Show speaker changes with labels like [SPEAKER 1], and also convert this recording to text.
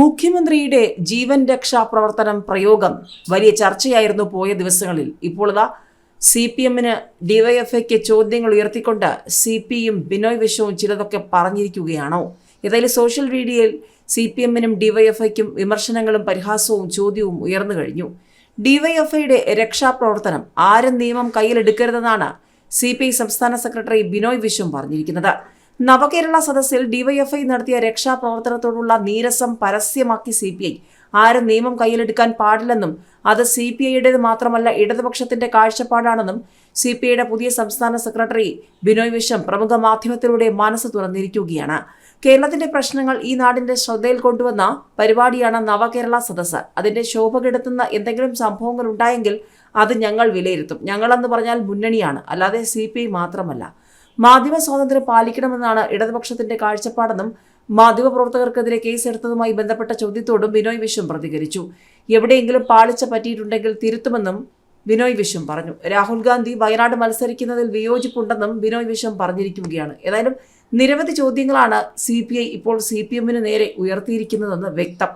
[SPEAKER 1] മുഖ്യമന്ത്രിയുടെ ജീവൻ രക്ഷാ പ്രവർത്തനം പ്രയോഗം വലിയ ചർച്ചയായിരുന്നു പോയ ദിവസങ്ങളിൽ. ഇപ്പോൾ ഇതാ സി പി എമ്മിന് ഡിവൈഎഫ്ഐക്ക് ചോദ്യങ്ങൾ ഉയർത്തിക്കൊണ്ട് സി പി യും ബിനോയ് വിശ്വവും ചിലതൊക്കെ പറഞ്ഞിരിക്കുകയാണോ? ഏതായാലും സോഷ്യൽ മീഡിയയിൽ സി പി എമ്മിനും ഡിവൈഎഫ്ഐക്കും വിമർശനങ്ങളും പരിഹാസവും ചോദ്യവും ഉയർന്നു കഴിഞ്ഞു. ഡിവൈഎഫ്ഐയുടെ രക്ഷാപ്രവർത്തനം ആരും നിയമം കയ്യിലെടുക്കരുതെന്നാണ് സി പി ഐ സംസ്ഥാന സെക്രട്ടറി ബിനോയ് വിശ്വം പറഞ്ഞിരിക്കുന്നത്. നവകേരള സദസ്സിൽ ഡിവൈഎഫ്ഐ നടത്തിയ രക്ഷാപ്രവർത്തനത്തോടുള്ള നീരസം പരസ്യമാക്കി സി പി ഐ ആരും നിയമം കയ്യിലെടുക്കാൻ പാടില്ലെന്നും അത് സി പി ഐയുടേത് മാത്രമല്ല ഇടതുപക്ഷത്തിന്റെ കാഴ്ചപ്പാടാണെന്നും സി പി ഐയുടെ പുതിയ സംസ്ഥാന സെക്രട്ടറി ബിനോയ് വിശ്വം പ്രമുഖ മാധ്യമത്തിലൂടെ മനസ്സ് തുറന്നിരിക്കുകയാണ്. കേരളത്തിന്റെ പ്രശ്നങ്ങൾ ഈ നാടിന്റെ ശ്രദ്ധയിൽ കൊണ്ടുവന്ന പരിപാടിയാണ് നവകേരള സദസ്സ്. അതിന്റെ ശോഭ കെടുത്തുന്ന എന്തെങ്കിലും സംഭവങ്ങൾ ഉണ്ടായെങ്കിൽ അത് ഞങ്ങൾ വിലയിരുത്തും. ഞങ്ങളെന്ന് പറഞ്ഞാൽ മുന്നണിയാണ്. അല്ലാതെ സി മാത്രമല്ല. മാധ്യമ സ്വാതന്ത്ര്യം പാലിക്കണമെന്നാണ് ഇടതുപക്ഷത്തിന്റെ കാഴ്ചപ്പാടെന്നും മാധ്യമപ്രവർത്തകർക്കെതിരെ കേസെടുത്തതുമായി ബന്ധപ്പെട്ട ചോദ്യത്തോടും ബിനോയ് വിശ്വം പ്രതികരിച്ചു. എവിടെയെങ്കിലും പാളിച്ച പറ്റിയിട്ടുണ്ടെങ്കിൽ തിരുത്തുമെന്നും ബിനോയ് വിശ്വം പറഞ്ഞു. രാഹുൽ ഗാന്ധി വയനാട് മത്സരിക്കുന്നതിൽ വിയോജിപ്പുണ്ടെന്നും ബിനോയ് വിശ്വം പറഞ്ഞിരിക്കുകയാണ്. ഏതായാലും നിരവധി ചോദ്യങ്ങളാണ് സി ഇപ്പോൾ സി നേരെ ഉയർത്തിയിരിക്കുന്നതെന്ന് വ്യക്തം.